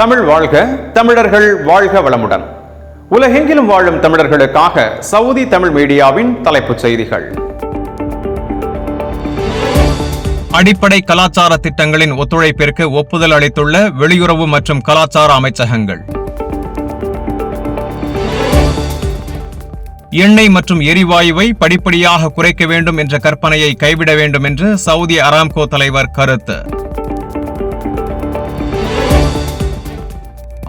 தமிழ் வாழ்க தமிழர்கள் வாழ்க வளமுடன். உலகெங்கிலும் வாழும் தமிழர்களுக்காக சவுதி தமிழ் மீடியாவின் தலைப்புச் செய்திகள். அடிப்படை கலாச்சார திட்டங்களின் ஒத்துழைப்பிற்கு ஒப்புதல் அளித்துள்ள வெளியுறவு மற்றும் கலாச்சார அமைச்சகங்கள். எண்ணெய் மற்றும் எரிவாயுவை படிப்படியாக குறைக்க வேண்டும் என்ற கற்பனையை கைவிட வேண்டும் என்று சவுதி அராம்கோ தலைவர் கருத்து.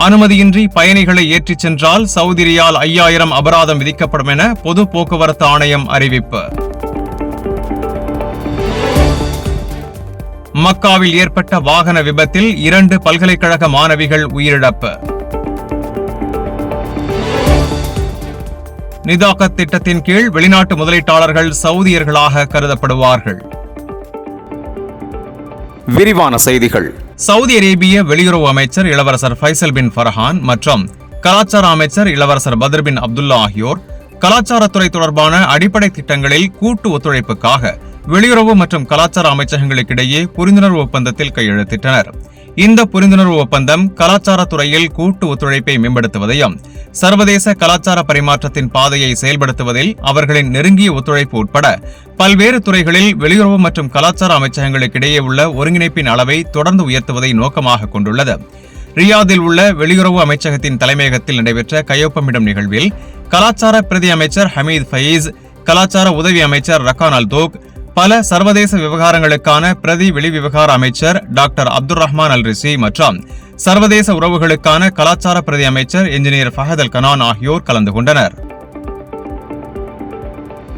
அனுமதியின்றி பயணிகளை ஏற்றிச் சென்றால் சவுதி ரியால் ஐயாயிரம் அபராதம் விதிக்கப்படும் என பொது போக்குவரத்து ஆணையம் அறிவிப்பு. மக்காவில் ஏற்பட்ட வாகன விபத்தில் இரண்டு பல்கலைக்கழக மாணவிகள் உயிரிழப்பு. நிதாக்கத் திட்டத்தின் கீழ் வெளிநாட்டு முதலீட்டாளர்கள் சவுதியர்களாக கருதப்படுவார்கள். விரிவான செய்திகள். சவுதி அரேபிய வெளியுறவு அமைச்சர் இளவரசர் ஃபைசல் பின் ஃபர்ஹான் மற்றும் கலாச்சார அமைச்சர் இளவரசர் பத்ர் பின் அப்துல்லா ஆகியோர் கலாச்சாரத்துறை தொடர்பான அடிப்படை திட்டங்களில் கூட்டு ஒத்துழைப்புக்காக வெளியுறவு மற்றும் கலாச்சார அமைச்சகங்களுக்கிடையே புரிந்துணர்வு ஒப்பந்தத்தில் கையெழுத்திட்டனர். இந்த புரிந்துணர்வு ஒப்பந்தம் கலாச்சார துறையில் கூட்டு ஒத்துழைப்பை மேம்படுத்துவதையும் சர்வதேச கலாச்சார பரிமாற்றத்தின் பாதையை செயல்படுத்துவதில் அவர்களின் நெருங்கிய ஒத்துழைப்பு உட்பட பல்வேறு துறைகளில் வெளியுறவு மற்றும் கலாச்சார அமைச்சகங்களுக்கிடையே உள்ள ஒருங்கிணைப்பின் அளவை தொடர்ந்து உயர்த்துவதை நோக்கமாக கொண்டுள்ளது. ரியாதில் உள்ள வெளியுறவு அமைச்சகத்தின் தலைமையகத்தில் நடைபெற்ற கையொப்பமிடும் நிகழ்வில் கலாச்சார பிரதி அமைச்சர் ஹமீத் ஃபயீஸ் கலாச்சார உதவி அமைச்சர் ரக்கான் அல்தோக் பல சர்வதேச விவகாரங்களுக்கான பிரதி வெளிவிவகார அமைச்சர் டாக்டர் அப்துல் ரஹ்மான் அல் ரிசி மற்றும் சர்வதேச உறவுகளுக்கான கலாச்சார பிரதி அமைச்சர் என்ஜினியர் ஃபஹத் அல் கனான் ஆகியோர் கலந்து கொண்டனர்.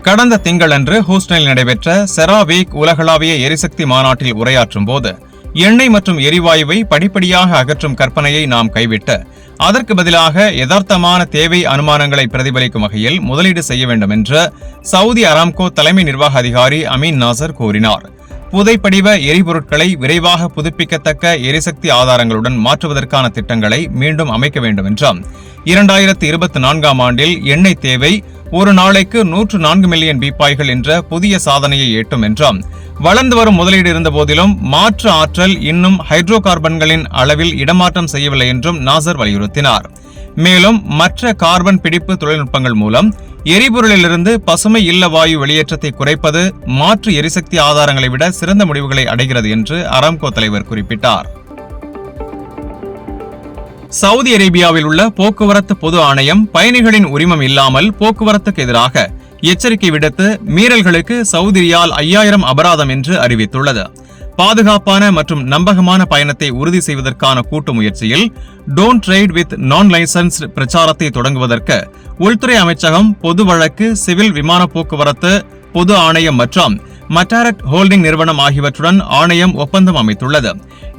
கடந்த திங்களன்று ஹூஸ்டனில் நடைபெற்ற செராவீக் உலகளாவிய எரிசக்தி மாநாட்டில் உரையாற்றும் போது எண்ணெய் மற்றும் எரிவாயுவை படிப்படியாக அகற்றும் கற்பனையை நாம் கைவிட்டு அதற்கு பதிலாக யதார்த்தமான தேவை அனுமானங்களை பிரதிபலிக்கும் வகையில் முதலீடு செய்ய வேண்டும் என்று சவுதி அராம்கோ தலைமை நிர்வாக அதிகாரி அமீன் நாசர் கூறினார். புதைப்படிவ எரிபொருட்களை விரைவாக புதுப்பிக்கத்தக்க எரிசக்தி ஆதாரங்களுடன் மாற்றுவதற்கான திட்டங்களை மீண்டும் அமைக்க வேண்டும் என்றும் இரண்டாயிரத்தி இருபத்தி நான்காம் ஆண்டில் எண்ணெய் தேவை ஒரு நாளைக்கு நூற்று நான்கு மில்லியன் பீப்பாய்கள் என்ற புதிய சாதனையை எட்டும் என்றும். வளர்ந்து வரும் முதலீடு இருந்த போதிலும் மாற்று ஆற்றல் இன்னும் ஹைட்ரோ கார்பன்களின் அளவில் இடமாற்றம் செய்யவில்லை என்றும் நாசர் வலியுறுத்தினார். மேலும் மற்ற கார்பன் பிடிப்பு தொழில்நுட்பங்கள் மூலம் எரிபொருளிலிருந்து பசுமை இல்ல வாயு வெளியேற்றத்தை குறைப்பது மாற்று எரிசக்தி ஆதாரங்களை விட சிறந்த முடிவுகளை அடைகிறது என்று அராம்கோ தலைவர் குறிப்பிட்டார். சவுதி அரேபியாவில் உள்ள போக்குவரத்து பொது ஆணையம் பயணிகளின் உரிமம் இல்லாமல் போக்குவரத்துக்கு எதிராக எச்சரிக்கை விடுத்து மீறல்களுக்கு சவுதி ரியால் ஐயாயிரம் அபராதம் என்று அறிவித்துள்ளது. பாதுகாப்பான மற்றும் நம்பகமான பயணத்தை உறுதி செய்வதற்கான கூட்டு முயற்சியில் don't ride with non licence பிரச்சாரத்தை தொடங்குவதற்கு உள்துறை அமைச்சகம் பொது வழக்கு சிவில் விமான போக்குவரத்து பொது ஆணையம் மற்றும் மட்டாரட் ஹோல்டிங் நிறுவனம் ஆகியவற்றுடன் ஆணையம் ஒப்பந்தம் அமைத்துள்ளது.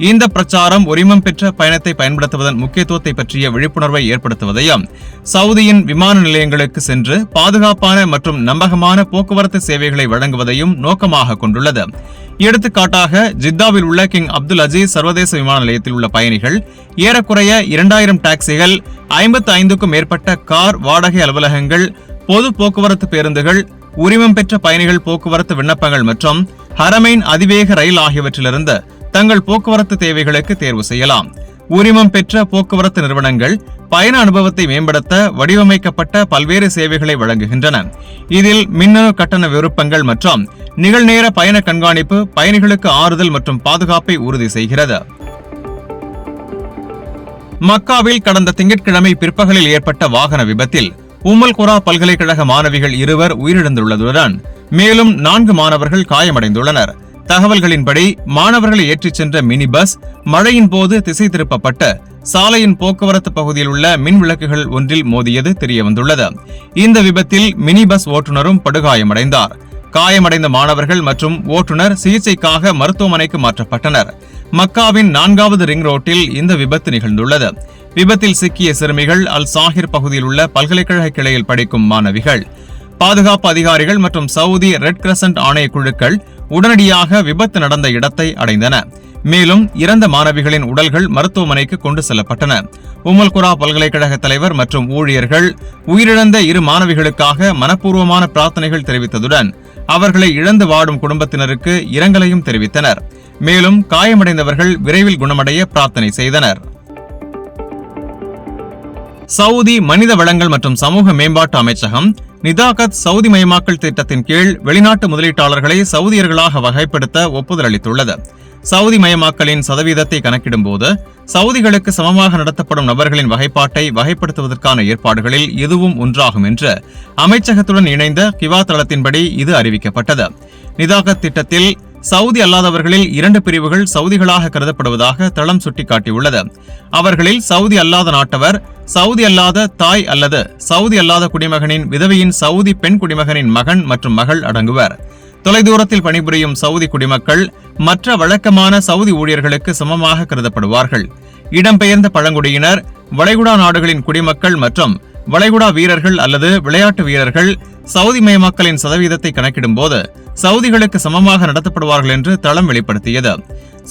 இந்த பிரச்சாரம் உரிமம் பெற்ற பயணத்தை பயன்படுத்துவதன் முக்கியத்துவத்தை பற்றிய விழிப்புணர்வை ஏற்படுத்துவதையும் சவுதியின் விமான நிலையங்களுக்கு சென்று பாதுகாப்பான மற்றும் நம்பகமான போக்குவரத்து சேவைகளை வழங்குவதையும் நோக்கமாக கொண்டுள்ளது. எடுத்துக்காட்டாக ஜித்தாவில் உள்ள கிங் அப்துல் அஜீஸ் சர்வதேச விமான நிலையத்தில் உள்ள பயணிகள் ஏறக்குறைய இரண்டாயிரம் டாக்ஸிகள் ஐம்பத்தி ஐந்துக்கும் மேற்பட்ட கார் வாடகை அலுவலகங்கள் பொது போக்குவரத்து பேருந்துகள் உரிமம் பெற்ற பயணிகள் போக்குவரத்து விண்ணப்பங்கள் மற்றும் ஹரமைன் அதிவேக ரயில் ஆகியவற்றிலிருந்து தங்கள் போக்குவரத்து தேவைகளுக்கு தேர்வு செய்யலாம். உரிமம் பெற்ற போக்குவரத்து நிறுவனங்கள் பயண அனுபவத்தை மேம்படுத்த வடிவமைக்கப்பட்ட பல்வேறு சேவைகளை வழங்குகின்றன. இதில் மின்னணு கட்டண விருப்பங்கள் மற்றும் நிகழ்நேர பயண கண்காணிப்பு பயணிகளுக்கு ஆறுதல் மற்றும் பாதுகாப்பை உறுதி செய்கிறது. மக்காவில் கடந்த திங்கட்கிழமை பிற்பகலில் ஏற்பட்ட வாகன விபத்தில் உம்மல்குரா பல்கலைக்கழக மாணவிகள் இருவர் உயிரிழந்துள்ளதுடன் மேலும் நான்கு மாணவர்கள் காயமடைந்துள்ளனர். தகவல்களின்படி மாணவர்களை ஏற்றிச் சென்ற மினி பஸ் மழையின் போது திசை திருப்பப்பட்டு சாலையின் போக்குவரத்து பகுதியில் உள்ள மின் விளக்குகள் ஒன்றில் மோதியது தெரியவந்துள்ளது. இந்த விபத்தில் மினி பஸ் ஓட்டுநரும் படுகாயமடைந்தார். காயமடைந்த மாணவர்கள் மற்றும் ஓட்டுநர் சிகிச்சைக்காக மருத்துவமனைக்கு மாற்றப்பட்டனர். மக்காவின் நான்காவது ரிங் ரோட்டில் இந்த விபத்து நிகழ்ந்துள்ளது. விபத்தில் சிக்கிய சிறுமிகள் அல் சாஹிர் பகுதியில் உள்ள பல்கலைக்கழக கிளையில் படிக்கும் மாணவிகள். பாதுகாப்பு அதிகாரிகள் மற்றும் சவுதி ரெட் கிரசன்ட் ஆணைய குழுக்கள் உடனடியாக விபத்து நடந்த இடத்தை அடைந்தன. மேலும் இறந்த மாணவிகளின் உடல்கள் மருத்துவமனைக்கு கொண்டு செல்லப்பட்டன. உமல்குரா பல்கலைக்கழக தலைவர் மற்றும் ஊழியர்கள் உயிரிழந்த இரு மாணவிகளுக்காக மனப்பூர்வமான பிரார்த்தனைகள் தெரிவித்ததுடன் அவர்களை இழந்து வாடும் குடும்பத்தினருக்கு இரங்கலையும் தெரிவித்தனர். மேலும் காயமடைந்தவர்கள் விரைவில் குணமடைய பிரார்த்தனை செய்தனர். சவுதி மனித வளங்கள் மற்றும் சமூக மேம்பாட்டு அமைச்சகம் நிதாகத் சவுதி மயமாக்கல் திட்டத்தின் கீழ் வெளிநாட்டு முதலீட்டாளர்களை சவுதியர்களாக வகைப்படுத்த ஒப்புதல் அளித்துள்ளது சவுதி மயமாக்கலின் சதவீதத்தை கணக்கிடும்போது சவுதிகளுக்கு சமமாக நடத்தப்படும் நபர்களின் வகைப்பாட்டை வகைப்படுத்துவதற்கான ஏற்பாடுகளில் இதுவும் ஒன்றாகும் என்று அமைச்சகத்துடன் இணைந்த கிவா தளத்தின்படி இது அறிவிக்கப்பட்டது. நிதாகத் திட்டத்தில் சவுதி அல்லாதவர்களில் இரண்டு பிரிவுகள் சவுதிகளாக கருதப்படுவதாக தளம் சுட்டிக்காட்டியுள்ளது. அவர்களில் சவுதி அல்லாத நாட்டவர் சவுதி அல்லாத தாய் அல்லது சவுதி அல்லாத குடிமகனின் விதவையின் சவுதி பெண் குடிமகனின் மகன் மற்றும் மகள் அடங்குவர். தொலைதூரத்தில் பணிபுரியும் சவுதி குடிமக்கள் மற்ற வழக்கமான சவுதி ஊழியர்களுக்கு சமமாக கருதப்படுவார்கள். இடம்பெயர்ந்த பழங்குடியினர் வளைகுடா நாடுகளின் குடிமக்கள் மற்றும் வளைகுடா வீரர்கள் அல்லது விளையாட்டு வீரர்கள் சவுதி மயமாக்கலின் சதவீதத்தை கணக்கிடும் போது சவுதிகளுக்கு சமமாக நடத்தப்படுவார்கள் என்று தளம் வெளிப்படுத்தியது.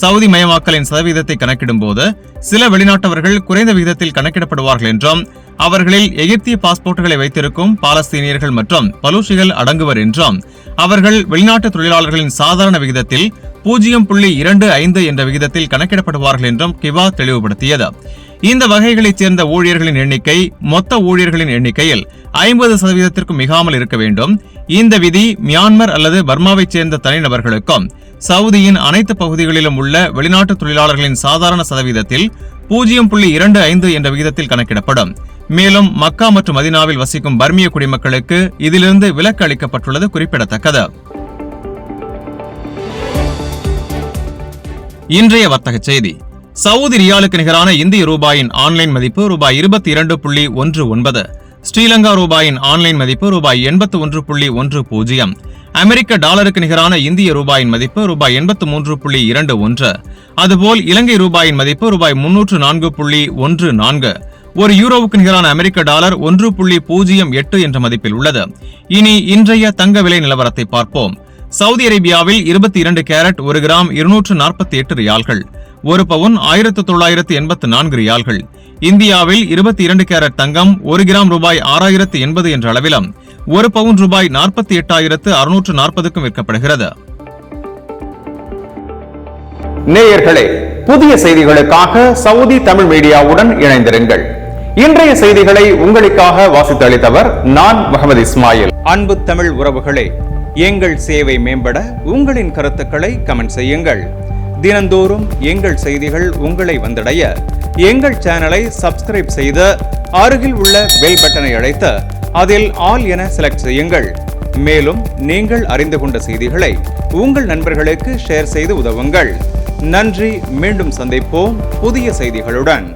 சவுதி மயமாக்கலின் சதவீதத்தை கணக்கிடும் போது சில வெளிநாட்டவர்கள் குறைந்த விகிதத்தில் கணக்கிடப்படுவார்கள் என்றும் அவர்களில் எகிப்திய பாஸ்போர்ட்டுகளை வைத்திருக்கும் பாலஸ்தீனியர்கள் மற்றும் பலூசிகள் அடங்குவர் என்றும் அவர்கள் வெளிநாட்டு தொழிலாளர்களின் சாதாரண விகிதத்தில் பூஜ்ஜியம் புள்ளி இரண்டு ஐந்து என்ற விகிதத்தில் கணக்கிடப்படுவார்கள் என்றும் கிவா தெளிவுபடுத்தியது. இந்த வகைகளைச் சேர்ந்த ஊழியர்களின் எண்ணிக்கை மொத்த ஊழியர்களின் எண்ணிக்கையில் ஐம்பது சதவீதத்திற்கும் மிகாமல் இருக்க வேண்டும். இந்த விதி மியான்மர் அல்லது பர்மாவைச் சேர்ந்த தனிநபர்களுக்கும் சவுதியின் அனைத்து பகுதிகளிலும் உள்ள வெளிநாட்டு தொழிலாளர்களின் சாதாரண சதவீதத்தில் பூஜ்ஜியம் புள்ளி இரண்டு ஐந்து என்ற விகிதத்தில் கணக்கிடப்படும். மேலும் மக்கா மற்றும் மதினாவில் வசிக்கும் பர்மிய குடிமக்களுக்கு இதிலிருந்து விலக்கு அளிக்கப்பட்டுள்ளது குறிப்பிடத்தக்கது. இன்றைய வர்த்தக செய்தி. சவுதி ரியாலுக்கு நிகரான இந்திய ரூபாயின் ஆன்லைன் மதிப்பு ரூபாய் இருபத்தி இரண்டு புள்ளி ஒன்று ஒன்பது ஸ்ரீலங்கா ரூபாயின் ஆன்லைன் மதிப்பு ரூபாய் எண்பத்து ஒன்று புள்ளி ஒன்று பூஜ்ஜியம் அமெரிக்க டாலருக்கு நிகரான இந்திய ரூபாயின் மதிப்பு ரூபாய் எண்பத்து மூன்று புள்ளி இரண்டு ஒன்று அதுபோல் இலங்கை ரூபாயின் மதிப்பு ரூபாய் முன்னூற்று நான்கு புள்ளி ஒன்று நான்கு ஒரு யூரோவுக்கு நிகரான அமெரிக்க டாலர் ஒன்று புள்ளி பூஜ்ஜியம் எட்டு என்ற மதிப்பில் உள்ளது. இனி இன்றைய தங்க விலை நிலவரத்தை பார்ப்போம். சவுதி அரேபியாவில் இருபத்தி இரண்டு கேரட் ஒரு கிராம் இருநூற்று நாற்பத்தி எட்டு ரியால்கள் ஒரு பவுன் ஆயிரத்து தொள்ளாயிரத்து எண்பத்து நான்கு ரியால்கள். இந்தியாவில் இருபத்தி இரண்டு கேரட் தங்கம் ஒரு கிராம் ரூபாய் ஆறாயிரத்து எண்பது என்ற அளவிலும் ஒரு பவுன் ரூபாய் நாற்பத்தி எட்டாயிரத்து அறுநூற்று நாற்பதுக்கும் விற்கப்படுகிறது. நேயர்களே புதிய செய்திகளுக்காக சவுதி தமிழ் மீடியாவுடன் இணைந்திருங்கள். இன்றைய செய்திகளை உங்களுக்காக வாசித்தளித்தவர் நான் முகமது இஸ்மாயில். அன்பு தமிழ் உறவுகளே எங்கள் சேவை மேம்பட உங்களின் கருத்துக்களை கமெண்ட் செய்யுங்கள். தினந்தோறும் எங்கள் செய்திகள் உங்களை வந்தடைய எங்கள் சேனலை சப்ஸ்கிரைப் செய்து அருகில் உள்ள பெல் பட்டனை அழைத்து அதில் ஆல் என செலக்ட் செய்யுங்கள். மேலும் நீங்கள் அறிந்து கொண்ட செய்திகளை உங்கள் நண்பர்களுக்கு ஷேர் செய்து உதவுங்கள். நன்றி. மீண்டும் சந்திப்போம் புதிய செய்திகளுடன்.